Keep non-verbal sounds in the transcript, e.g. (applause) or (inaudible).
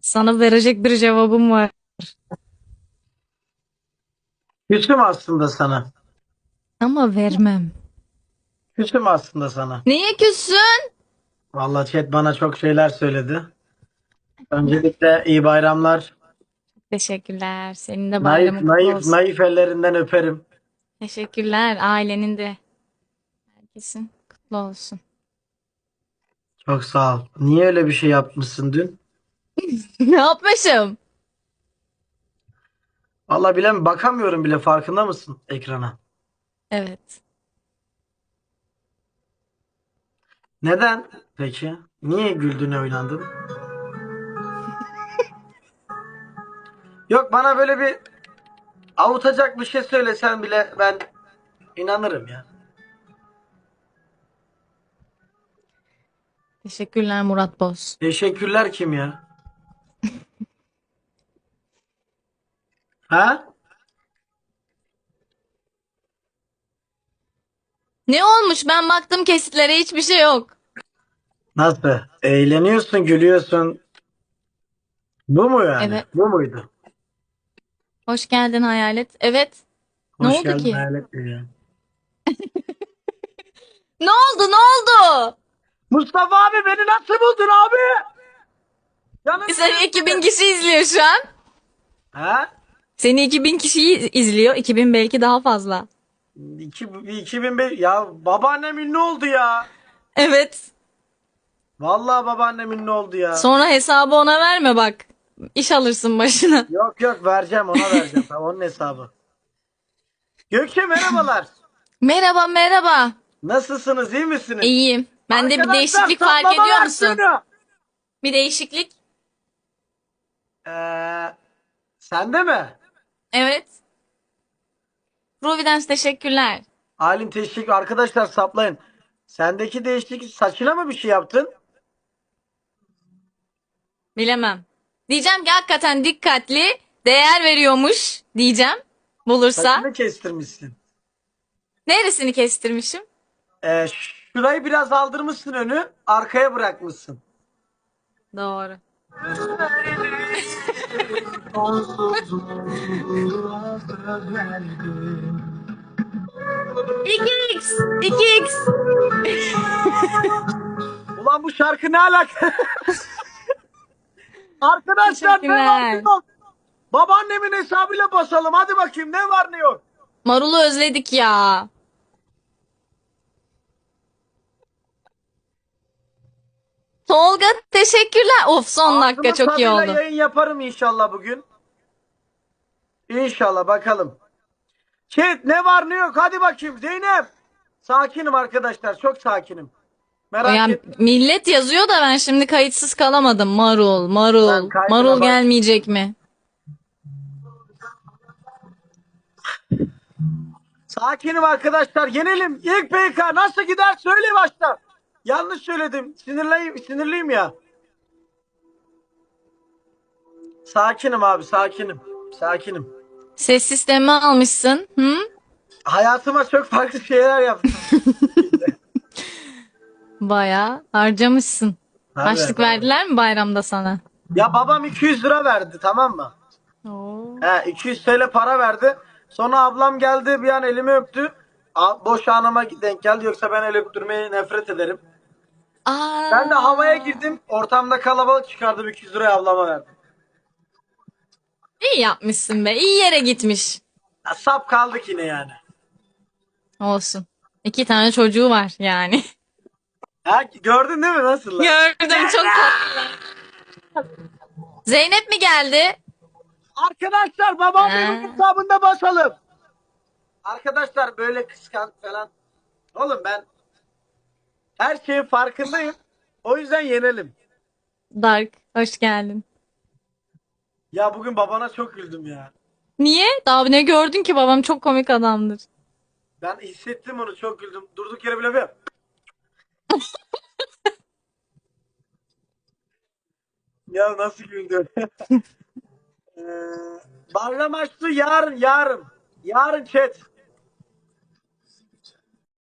Sana verecek bir cevabım var. Küsüm aslında sana. Ama vermem. Küsüm aslında sana. Niye küssün? Vallahi chat bana çok şeyler söyledi. Öncelikle iyi bayramlar. Teşekkürler. Senin de Naif, bayramın kutlu naif, olsun. naif ellerinden öperim. Teşekkürler. Ailenin de. Herkesin kutlu olsun. Çok sağ ol. Niye öyle bir şey yapmışsın dün? Ne yapmışım? Vallahi bilem bakamıyorum bile farkında mısın ekrana? Evet. Neden peki? Niye güldüğüne oynandın? Yok bana böyle bir avutacak bir şey söylesen bile ben inanırım ya. Teşekkürler Murat Boz. Teşekkürler kim ya? Ha? Ne olmuş? Ben baktım kesitlere hiçbir şey yok. Nasıl? Eğleniyorsun, gülüyorsun. Bu mu yani? Evet. Bu muydu? Hoş geldin hayalet. Evet. Ne Hoş oldu geldin ki? hayalet diyor ya. (laughs) Ne oldu? Ne oldu? Mustafa abi beni nasıl buldun abi? Canım Seni 2000 kişi izliyor şu an. Ha? Seni 2000 kişi izliyor. 2000 belki daha fazla. İki, 2005 ya babaannem ünlü oldu ya. Evet. Vallahi babaannem ünlü oldu ya. Sonra hesabı ona verme bak. İş alırsın başına. (laughs) Yok yok vereceğim ona vereceğim. Tamam onun hesabı. Gökçe merhabalar. Merhaba merhaba. Nasılsınız iyi misiniz? İyiyim. Bende bir Arkadaşlar, değişiklik fark sallama ediyor musun? versiyonu. Bir değişiklik. Ee, sende mi? Evet. Ruby'den teşekkürler. Halim teşekkür. Arkadaşlar saplayın. Sendeki değişiklik saçına mı bir şey yaptın? Bilemem. Diyeceğim ki hakikaten dikkatli değer veriyormuş diyeceğim. Bulursa. Saçını kestirmişsin. Neresini kestirmişim? Ee, şurayı biraz aldırmışsın önü. Arkaya bırakmışsın. Doğru. İki x 2x. Ulan bu şarkı ne alaka? Arkadaşlar ne Teşekkürler. yok? Babaannemin hesabıyla basalım. Hadi bakayım ne var ne yok. Marul'u özledik ya. Tolga teşekkürler. Of son dakika Ağzımın çok iyi tadıyla oldu. yayın yaparım inşallah bugün. İnşallah bakalım. Chat ne var ne yok hadi bakayım Zeynep. Sakinim arkadaşlar çok sakinim. Merak Yani etme. millet yazıyor da ben şimdi kayıtsız kalamadım. Marul, Marul. kaydına Marul bak- gelmeyecek mi? Sakinim arkadaşlar yenelim. İlk PK nasıl gider söyle başta. Yanlış söyledim. Sinirliyim, sinirliyim ya. Sakinim abi sakinim. Sakinim. Ses sistemi almışsın. Hı? Hayatıma çok farklı şeyler yaptım. (laughs) Bayağı harcamışsın. Tabii, Harçlık tabii. verdiler mi bayramda sana? Ya babam 200 lira verdi tamam mı? Oo. He 200 TL para verdi. Sonra ablam geldi bir an elimi öptü. Boş anıma denk geldi yoksa ben el öptürmeyi nefret ederim. Aa, Ben de havaya girdim. Ortamda kalabalık çıkardım 200 lirayı ablama verdim. İyi yapmışsın be. İyi yere gitmiş. Ya, sap kaldık yine yani. Olsun. İki tane çocuğu var yani. Ha, gördün değil mi nasıl? Gördüm çok tatlı. Zeynep mi geldi? Arkadaşlar babam benim hesabında basalım. Arkadaşlar böyle kıskan falan. Oğlum ben her şeyin farkındayım. O yüzden yenelim. Dark, hoş geldin. Ya bugün babana çok güldüm ya. Niye? Daha ne gördün ki babam çok komik adamdır. Ben hissettim onu çok güldüm. Durduk yere bile bir... (laughs) ya nasıl güldü? (laughs) ee, bayram açtı yarın yarın. Yarın chat.